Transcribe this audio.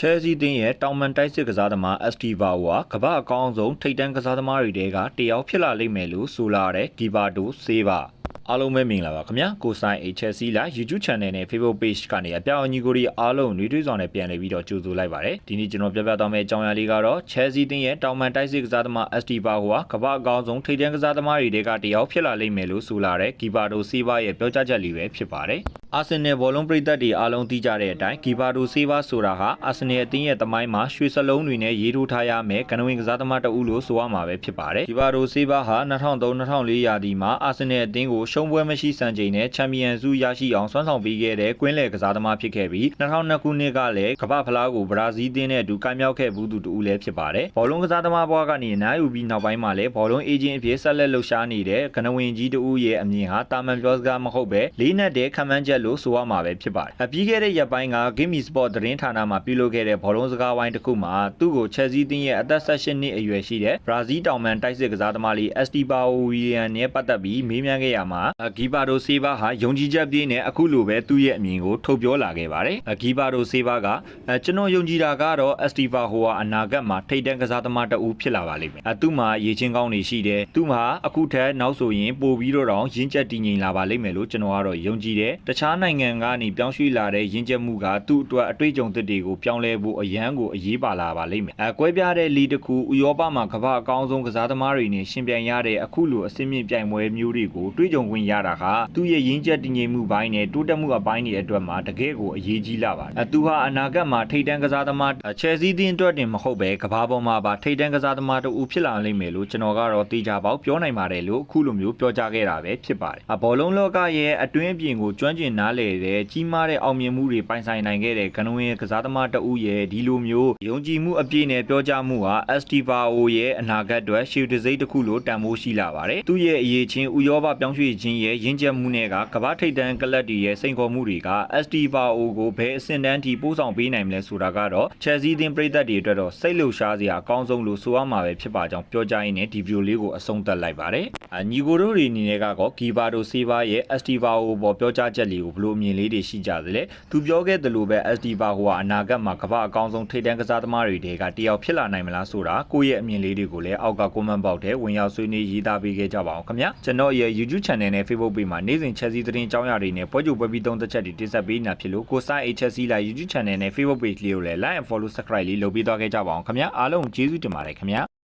ချဲစီတင်းရဲ့တောင်မန်တိုက်စစ်ကစားသမား ST ဘာဝါကမ္ဘာအကောင်းဆုံးထိပ်တန်းကစားသမားတွေထဲကတယောက်ဖြစ်လာလိမ့်မယ်လို့ဆိုလာတဲ့ဂီဘာတိုဆေးပါအားလုံးပဲမင်္ဂလာပါခင်ဗျာကိုဆိုင် HSC လာ YouTube Channel နဲ့ Facebook Page ကနေအပြောင်းအညီကိုရီအားလုံးနှွေးထွေးစွာနဲ့ပြန်လည်ပြီးတော့ကြိုဆိုလိုက်ပါတယ်ဒီနေ့ကျွန်တော်ပြပြသွားမယ့်အကြောင်းအရာလေးကတော့ Chelsea တင်းရဲ့တောင်မန်တိုက်စစ်ကစားသမား ST ဘာဝါကမ္ဘာအကောင်းဆုံးထိပ်တန်းကစားသမားတွေထဲကတယောက်ဖြစ်လာလိမ့်မယ်လို့ဆိုလာတဲ့ဂီဘာတိုဆေးပါရဲ့ပြောကြားချက်လေးပဲဖြစ်ပါတယ် အာဆင်နယ်ဘောလုံးပရိသတ်တွေအားလုံးသိကြတဲ့အတိုင်းဂီဘာတိုဆေးပါဆိုတာဟာအာဆင်နယ်အသင်းရဲ့တမိုင်းမှာရွှေစလုံးတွေနဲ့ရေးထိုးထားရမယ်ကနဝင်ကစားသမားတဦးလို့ဆိုရမှာပဲဖြစ်ပါတယ်ဂီဘာတိုဆေးပါဟာ2003-2004ရာသီမှာအာဆင်နယ်အသင်းကိုရှုံးပွဲမရှိစံချိန်နဲ့ချန်ပီယံဆုရရှိအောင်ဆွမ်းဆောင်ပေးခဲ့တဲ့ကွင်းလယ်ကစားသမားဖြစ်ခဲ့ပြီး2002ခုနှစ်ကလည်းကမ္ဘာဖလားကိုဘရာဇီးအသင်းနဲ့အတူကမ်းမြောက်ခဲ့ဘူးသူတဦးလည်းဖြစ်ပါတယ်ဘောလုံးကစားသမားဘွားကနေအနားယူပြီးနောက်ပိုင်းမှာလည်းဘောလုံးအေဂျင့်အဖြစ်ဆက်လက်လှုပ်ရှားနေတဲ့ကနဝင်ကြီးတဦးရဲ့အမြင်ဟာတာမန်ပြောစကားမဟုတ်ပဲလေးနက်တဲ့ခံမှန်းချက်လို့ဆိုရမှာပဲဖြစ်ပါတယ်။အပြီးခဲ့တဲ့ရက်ပိုင်းက Gimme Sport သတင်းဌာနမှာပြုလုပ်ခဲ့တဲ့ဘောလုံးစကားဝိုင်းတစ်ခုမှာသူ့ကို Chelsea တင်းရဲ့အသက်16နှစ်အရွယ်ရှိတဲ့ဘရာဇီးတောင်မန်တိုက်စစ်ကစားသမားလေး Estevao Willian နဲ့ပတ်သက်ပြီးမေးမြန်းခဲ့ရမှာဂီဘာတိုဆေးဘာဟာယုံကြည်ချက်ပြည့်နဲ့အခုလိုပဲသူ့ရဲ့အမြင်ကိုထုတ်ပြောလာခဲ့ပါတယ်။ဂီဘာတိုဆေးဘာကကျွန်တော်ယုံကြည်တာကတော့ Estevao ဟာအနာဂတ်မှာထိပ်တန်းကစားသမားတဦးဖြစ်လာပါလိမ့်မယ်။သူ့မှာရေချင်းကောင်းနေရှိတယ်။သူ့မှာအခုထက်နောက်ဆိုရင်ပိုပြီးတော့ရင်းချက်တည်ငြိမ်လာပါလိမ့်မယ်လို့ကျွန်တော်ကတော့ယုံကြည်တယ်။တခြားနိုင်ငံကနေပြောင်းရွှေ့လာတဲ့ရင်းချက်မှုကသူ့အတွက်အတွေ့အကြုံသစ်တွေကိုပြောင်းလဲဖို့အရန်ကိုအရေးပါလာပါလိမ့်မယ်။အဲကွဲပြားတဲ့လီတစ်ခုဥရောပမှာကမ္ဘာအကောင်းဆုံးကစားသမားတွေနဲ့ရှင်ပြိုင်ရတဲ့အခုလိုအစင်းမြင့်ပြိုင်ပွဲမျိုးတွေကိုတွေ့ကြုံခွင့်ရတာကသူ့ရဲ့ရင်းချက်တည်ငြိမ်မှုပိုင်းနဲ့တိုးတက်မှုအပိုင်းတွေအတွက်မှာတကယ်ကိုအရေးကြီးလာပါတယ်။အဲသူဟာအနာဂတ်မှာထိပ်တန်းကစားသမားချယ်ဆီတင်းအတွက်တင်မဟုတ်ပဲကမ္ဘာပေါ်မှာပါထိပ်တန်းကစားသမားတူဖြစ်လာလိမ့်မယ်လို့ကျွန်တော်ကတော့သိကြပေါက်ပြောနိုင်ပါတယ်လို့အခုလိုမျိုးပြောကြားခဲ့တာပဲဖြစ်ပါတယ်။အဘောလုံးလောကရဲ့အတွင်းအပြင်ကိုကျွမ်းကျင်နားလည်တဲ့ကြီးမားတဲ့အောင်မြင်မှုတွေပိုင်ဆိုင်နိုင်ခဲ့တဲ့ကနဝင်ကစားသမားတဦးရဲ့ဒီလိုမျိုးယုံကြည်မှုအပြည့်နဲ့ပြောကြားမှုဟာ Estivao ရဲ့အနာဂတ်အတွက်ရှေ့တစိမ့်တစ်ခုလိုတန်ဖိုးရှိလာပါတယ်။သူ့ရဲ့အရေးချင်းဥရောပပြောင်းရွှေ့ခြင်းရဲ့ရင်းချက်မှုနဲ့ကကမ္ဘာထိပ်တန်းကလပ်တွေရဲ့စိန်ခေါ်မှုတွေက Estivao ကိုဘယ်အဆင့်တန်းထိပို့ဆောင်ပေးနိုင်မလဲဆိုတာကတော့ Chelsea သင်းပရိသတ်တွေအတွက်တော့စိတ်လှုပ်ရှားစရာအကောင်းဆုံးလို့ဆိုရမှာပဲဖြစ်ပါကြောင်းပြောကြားရင်းနဲ့ဒီဗီဒီယိုလေးကိုအဆုံးသတ်လိုက်ပါတယ်။အညီကိုတို့တွေအနေနဲ့ကတော့ဂီဘာတိုဆေးဘာရဲ့ Estivao ပေါ်ပြောကြားချက်လေးကိုဘယ်လိုအမြင်လေးတွေရှိကြသလဲ။သူပြောခဲ့သလိုပဲ Estivao ကအနာဂတ်မှာကမ္ဘာအကောင်းဆုံးထိပ်တန်းကစားသမားတွေတဲကတယောက်ဖြစ်လာနိုင်မလားဆိုတာကိုယ့်ရဲ့အမြင်လေးတွေကိုလည်းအောက်က comment box ထဲဝင်ရောက်ဆွေးနွေးရေးသားပေးခဲ့ကြပါအောင်ခင်ဗျာကျွန်တော်ရဲ့ YouTube channel နဲ့ Facebook page မှာနေ့စဉ် Chelsea သတင်းကြောင်းရာတွေနဲ့ပွဲကြိုပွဲပြီးသုံးသက်ချက်တွေတင်ဆက်ပေးနေတာဖြစ်လို့ကိုစိုင်း Chelsea လာ YouTube channel နဲ့ Facebook page လေးကိုလည်း like and follow subscribe လေးလုပ်ပေးသွားခဲ့ကြပါအောင်ခင်ဗျာအားလုံးကျေးဇူးတင်ပါတယ်ခင်ဗျာ